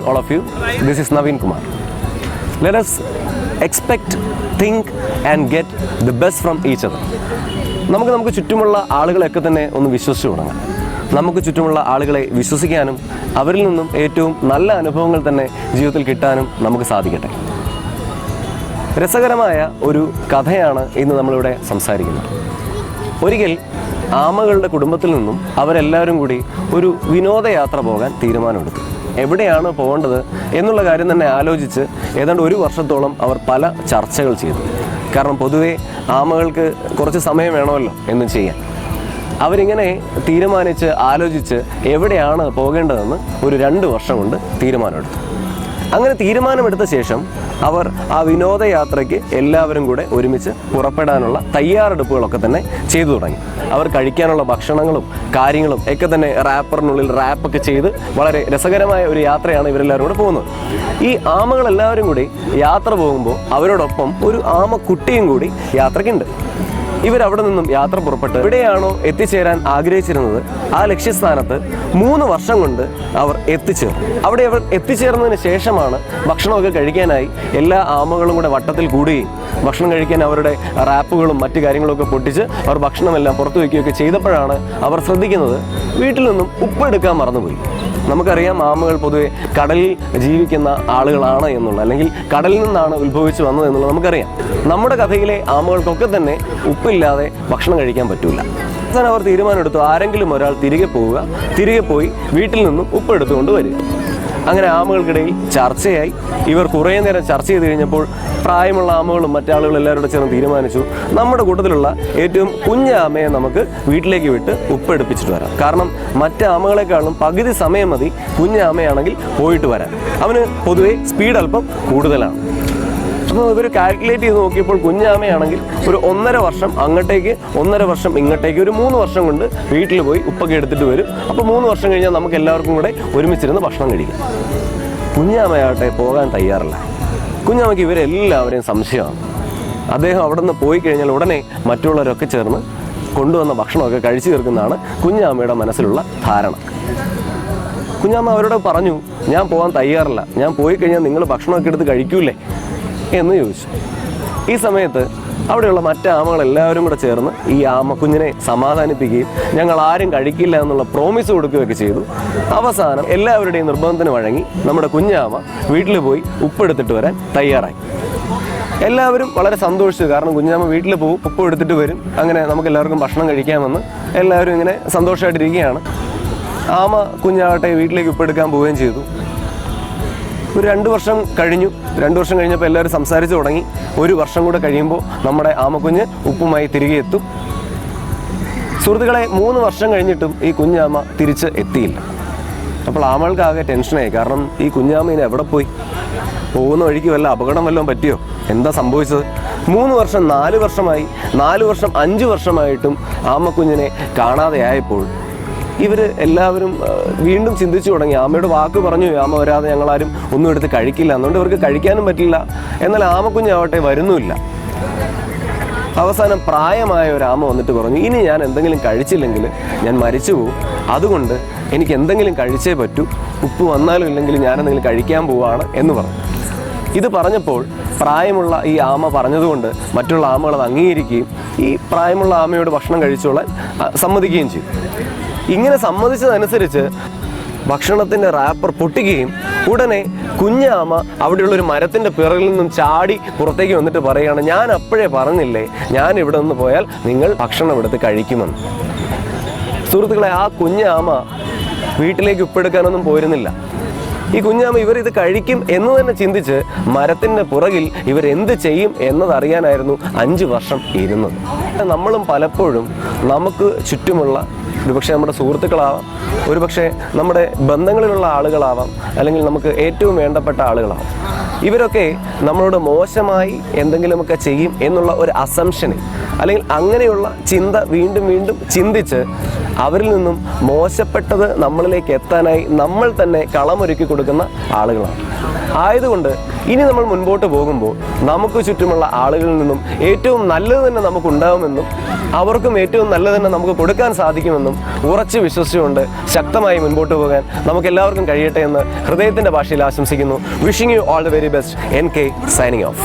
all of you. This is Naveen Kumar. Let us expect, think and get the best from each other. നമുക്ക് നമുക്ക് ചുറ്റുമുള്ള ആളുകളെയൊക്കെ തന്നെ ഒന്ന് വിശ്വസിച്ച് തുടങ്ങാം നമുക്ക് ചുറ്റുമുള്ള ആളുകളെ വിശ്വസിക്കാനും അവരിൽ നിന്നും ഏറ്റവും നല്ല അനുഭവങ്ങൾ തന്നെ ജീവിതത്തിൽ കിട്ടാനും നമുക്ക് സാധിക്കട്ടെ രസകരമായ ഒരു കഥയാണ് ഇന്ന് നമ്മളിവിടെ സംസാരിക്കുന്നത് ഒരിക്കൽ ആമകളുടെ കുടുംബത്തിൽ നിന്നും അവരെല്ലാവരും കൂടി ഒരു വിനോദയാത്ര പോകാൻ തീരുമാനമെടുത്തു എവിടെയാണ് പോകേണ്ടത് എന്നുള്ള കാര്യം തന്നെ ആലോചിച്ച് ഏതാണ്ട് ഒരു വർഷത്തോളം അവർ പല ചർച്ചകൾ ചെയ്തു. കാരണം പൊതുവേ ആമകൾക്ക് കുറച്ച് സമയം വേണമല്ലോ എന്നും ചെയ്യാൻ. അവരിങ്ങനെ തീരുമാനിച്ച് ആലോചിച്ച് എവിടെയാണ് പോകേണ്ടതെന്ന് ഒരു രണ്ട് വർഷം കൊണ്ട് തീരുമാനമെടുത്തു. അങ്ങനെ തീരുമാനമെടുത്ത ശേഷം അവർ ആ വിനോദയാത്രയ്ക്ക് എല്ലാവരും കൂടെ ഒരുമിച്ച് പുറപ്പെടാനുള്ള തയ്യാറെടുപ്പുകളൊക്കെ തന്നെ ചെയ്തു തുടങ്ങി. അവർ കഴിക്കാനുള്ള ഭക്ഷണങ്ങളും കാര്യങ്ങളും ഒക്കെ തന്നെ റാപ്പറിനുള്ളിൽ റാപ്പൊക്കെ ചെയ്ത് വളരെ രസകരമായ ഒരു യാത്രയാണ് ഇവരെല്ലാവരും കൂടെ പോകുന്നത്. ഈ ആമകളെല്ലാവരും കൂടി യാത്ര പോകുമ്പോൾ അവരോടൊപ്പം ഒരു ആമക്കുട്ടിയും കൂടി യാത്രയ്ക്കുണ്ട്. ഇവരവിടെ നിന്നും യാത്ര പുറപ്പെട്ട് എവിടെയാണോ എത്തിച്ചേരാൻ ആഗ്രഹിച്ചിരുന്നത്? ആ ലക്ഷ്യസ്ഥാനത്ത് മൂന്ന് വർഷം കൊണ്ട് അവർ എത്തിച്ചേർന്നു. അവിടെ അവർ എത്തിച്ചേർന്നതിന് ശേഷമാണ് ഭക്ഷണമൊക്കെ കഴിക്കാനായി എല്ലാ ആമകളും കൂടെ വട്ടത്തിൽ കൂടുകയും ഭക്ഷണം കഴിക്കാൻ അവരുടെ റാപ്പുകളും മറ്റു കാര്യങ്ങളൊക്കെ പൊട്ടിച്ച് അവർ ഭക്ഷണമെല്ലാം പുറത്തു വയ്ക്കുകയൊക്കെ ചെയ്തപ്പോഴാണ് അവർ ശ്രദ്ധിക്കുന്നത് വീട്ടിൽ നിന്നും ഉപ്പെടുക്കാൻ മറന്നുപോയി. നമുക്കറിയാം ആമകൾ പൊതുവെ കടലിൽ ജീവിക്കുന്ന ആളുകളാണ് എന്നുള്ളത് അല്ലെങ്കിൽ കടലിൽ നിന്നാണ് ഉത്ഭവിച്ചു വന്നത് എന്നുള്ളത് നമുക്കറിയാം. നമ്മുടെ കഥയിലെ ആമകൾക്കൊക്കെ തന്നെ ഉപ്പില്ലാതെ ഭക്ഷണം കഴിക്കാൻ പറ്റില്ല അവർ തീരുമാനമെടുത്തു ആരെങ്കിലും ഒരാൾ തിരികെ പോവുക തിരികെ പോയി വീട്ടിൽ നിന്നും ഉപ്പ് എടുത്തുകൊണ്ട് വരിക. അങ്ങനെ ആമകൾക്കിടയിൽ ചർച്ചയായി. ഇവർ കുറേ നേരം ചർച്ച ചെയ്ത് കഴിഞ്ഞപ്പോൾ പ്രായമുള്ള ആമകളും മറ്റാളുകളും എല്ലാവരും കൂടെ ചേർന്ന് തീരുമാനിച്ചു. നമ്മുടെ കൂട്ടത്തിലുള്ള ഏറ്റവും കുഞ്ഞ ആമയെ നമുക്ക് വീട്ടിലേക്ക് വിട്ട് ഉപ്പെടുപ്പിച്ചിട്ട് വരാം. കാരണം മറ്റ് ആമകളെക്കാളും പകുതി സമയം മതി കുഞ്ഞ ആമയാണെങ്കിൽ പോയിട്ട് വരാൻ. അവന് പൊതുവേ സ്പീഡ് അല്പം കൂടുതലാണ്. അപ്പോൾ ഇവർ കാൽക്കുലേറ്റ് ചെയ്ത് നോക്കിയപ്പോൾ കുഞ്ഞാമയാണെങ്കിൽ ഒരു ഒന്നര വർഷം അങ്ങോട്ടേക്ക് ഒന്നര വർഷം ഇങ്ങോട്ടേക്ക് ഒരു മൂന്ന് വർഷം കൊണ്ട് വീട്ടിൽ പോയി ഉപ്പൊക്കെ എടുത്തിട്ട് വരും. അപ്പോൾ മൂന്ന് വർഷം കഴിഞ്ഞാൽ നമുക്ക് എല്ലാവർക്കും കൂടെ ഒരുമിച്ചിരുന്ന് ഭക്ഷണം കഴിക്കാം. കുഞ്ഞാമയാകട്ടെ പോകാൻ തയ്യാറല്ല. കുഞ്ഞാമയ്ക്ക് ഇവരെല്ലാവരെയും സംശയമാണ്. അദ്ദേഹം അവിടെ നിന്ന് പോയി കഴിഞ്ഞാൽ ഉടനെ മറ്റുള്ളവരൊക്കെ ചേർന്ന് കൊണ്ടുവന്ന ഭക്ഷണമൊക്കെ കഴിച്ചു തീർക്കുന്നതാണ് കുഞ്ഞാമയുടെ മനസ്സിലുള്ള ധാരണ. കുഞ്ഞാമ്മ അവരോട് പറഞ്ഞു ഞാൻ പോകാൻ തയ്യാറില്ല. ഞാൻ പോയി കഴിഞ്ഞാൽ നിങ്ങൾ ഭക്ഷണമൊക്കെ എടുത്ത് കഴിക്കൂലേ? എന്ന് ചോദിച്ചു. ഈ സമയത്ത് അവിടെയുള്ള മറ്റ് ആമകളെല്ലാവരും കൂടെ ചേർന്ന് ഈ ആമക്കുഞ്ഞിനെ സമാധാനിപ്പിക്കുകയും ഞങ്ങൾ ആരും കഴിക്കില്ല എന്നുള്ള പ്രോമിസ് കൊടുക്കുകയൊക്കെ ചെയ്തു. അവസാനം എല്ലാവരുടെയും നിർബന്ധത്തിന് വഴങ്ങി നമ്മുടെ കുഞ്ഞാമ വീട്ടിൽ പോയി ഉപ്പെടുത്തിട്ട് വരാൻ തയ്യാറായി. എല്ലാവരും വളരെ സന്തോഷിച്ചു. കാരണം കുഞ്ഞാമ്മ വീട്ടിൽ പോകും ഉപ്പ് എടുത്തിട്ട് വരും. അങ്ങനെ നമുക്ക് എല്ലാവർക്കും ഭക്ഷണം കഴിക്കാമെന്ന് എല്ലാവരും ഇങ്ങനെ സന്തോഷമായിട്ടിരിക്കുകയാണ്. ആമ കുഞ്ഞാവട്ടെ വീട്ടിലേക്ക് ഉപ്പെടുക്കാൻ പോവുകയും ചെയ്തു. ഒരു രണ്ട് വർഷം കഴിഞ്ഞു. രണ്ട് വർഷം കഴിഞ്ഞപ്പോൾ എല്ലാവരും സംസാരിച്ച് തുടങ്ങി. ഒരു വർഷം കൂടെ കഴിയുമ്പോൾ നമ്മുടെ ആമക്കുഞ്ഞ് ഉപ്പുമായി തിരികെ എത്തും. സുഹൃത്തുക്കളെ മൂന്ന് വർഷം കഴിഞ്ഞിട്ടും ഈ കുഞ്ഞാമ തിരിച്ച് എത്തിയില്ല. അപ്പോൾ ആമകൾക്കാകെ ടെൻഷനായി. കാരണം ഈ കുഞ്ഞാമ ഇനി എവിടെ പോയി? പോകുന്ന വഴിക്ക് വല്ല അപകടം വല്ലതും പറ്റിയോ? എന്താ സംഭവിച്ചത്? മൂന്ന് വർഷം നാല് വർഷമായി. നാല് വർഷം അഞ്ച് വർഷമായിട്ടും ആമക്കുഞ്ഞിനെ കാണാതെയായപ്പോൾ ഇവർ എല്ലാവരും വീണ്ടും ചിന്തിച്ചു തുടങ്ങി. ആമയുടെ വാക്ക് പറഞ്ഞു ആമ വരാതെ ഞങ്ങളാരും ഒന്നും എടുത്ത് കഴിക്കില്ല. എന്നുകൊണ്ട് ഇവർക്ക് കഴിക്കാനും പറ്റില്ല. എന്നാൽ ആമക്കുഞ്ഞാവട്ടെ വരുന്നുമില്ല. അവസാനം പ്രായമായ ഒരു ആമ വന്നിട്ട് പറഞ്ഞു ഇനി ഞാൻ എന്തെങ്കിലും കഴിച്ചില്ലെങ്കിൽ ഞാൻ മരിച്ചു പോകും അതുകൊണ്ട് എനിക്ക് എന്തെങ്കിലും കഴിച്ചേ പറ്റൂ. ഉപ്പ് വന്നാലും ഇല്ലെങ്കിലും ഞാൻ എന്തെങ്കിലും കഴിക്കാൻ പോവാണ് എന്ന് പറഞ്ഞു. ഇത് പറഞ്ഞപ്പോൾ പ്രായമുള്ള ഈ ആമ പറഞ്ഞതുകൊണ്ട് മറ്റുള്ള ആമകൾ അത് അംഗീകരിക്കുകയും ഈ പ്രായമുള്ള ആമയോട് ഭക്ഷണം കഴിച്ചോളാൻ സമ്മതിക്കുകയും ചെയ്തു. ഇങ്ങനെ സമ്മതിച്ചതനുസരിച്ച് ഭക്ഷണത്തിന്റെ റാപ്പർ പൊട്ടിക്കുകയും ഉടനെ കുഞ്ഞാമ അവിടെയുള്ള ഒരു മരത്തിന്റെ പിറകിൽ നിന്നും ചാടി പുറത്തേക്ക് വന്നിട്ട് പറയുകയാണ് ഞാൻ അപ്പോഴേ പറഞ്ഞില്ലേ ഞാൻ ഇവിടെ നിന്ന് പോയാൽ നിങ്ങൾ ഭക്ഷണം എടുത്ത് കഴിക്കുമെന്ന്. സുഹൃത്തുക്കളെ ആ കുഞ്ഞാമ വീട്ടിലേക്ക് ഉപ്പെടുക്കാനൊന്നും പോയിരുന്നില്ല. ഈ കുഞ്ഞാമ ഇവർ ഇത് കഴിക്കും എന്ന് തന്നെ ചിന്തിച്ച് മരത്തിന്റെ പുറകിൽ ഇവർ എന്ത് ചെയ്യും എന്നതറിയാനായിരുന്നു അഞ്ച് വർഷം ഇരുന്നത്. നമ്മളും പലപ്പോഴും നമുക്ക് ചുറ്റുമുള്ള ഒരുപക്ഷെ നമ്മുടെ സുഹൃത്തുക്കളാവാം ഒരുപക്ഷെ നമ്മുടെ ബന്ധങ്ങളിലുള്ള ആളുകളാവാം അല്ലെങ്കിൽ നമുക്ക് ഏറ്റവും വേണ്ടപ്പെട്ട ആളുകളാവാം. ഇവരൊക്കെ നമ്മളോട് മോശമായി എന്തെങ്കിലുമൊക്കെ ചെയ്യും എന്നുള്ള ഒരു അസംഷനിൽ അല്ലെങ്കിൽ അങ്ങനെയുള്ള ചിന്ത വീണ്ടും വീണ്ടും ചിന്തിച്ച് അവരിൽ നിന്നും മോശപ്പെട്ടത് നമ്മളിലേക്ക് എത്താനായി നമ്മൾ തന്നെ കളമൊരുക്കി കൊടുക്കുന്ന ആളുകളാണ്. ആയതുകൊണ്ട് ഇനി നമ്മൾ മുൻപോട്ട് പോകുമ്പോൾ നമുക്ക് ചുറ്റുമുള്ള ആളുകളിൽ നിന്നും ഏറ്റവും നല്ലത് തന്നെ നമുക്ക് ഉണ്ടാകുമെന്നും അവർക്കും ഏറ്റവും നല്ലത് തന്നെ നമുക്ക് കൊടുക്കാൻ സാധിക്കുമെന്നും ഉറച്ച് വിശ്വസിച്ചുകൊണ്ട് ശക്തമായി മുൻപോട്ട് പോകാൻ നമുക്ക് എല്ലാവർക്കും കഴിയട്ടെ എന്ന് ഹൃദയത്തിന്റെ ഭാഷയിൽ ആശംസിക്കുന്നു. Wishing you all the very best N K signing off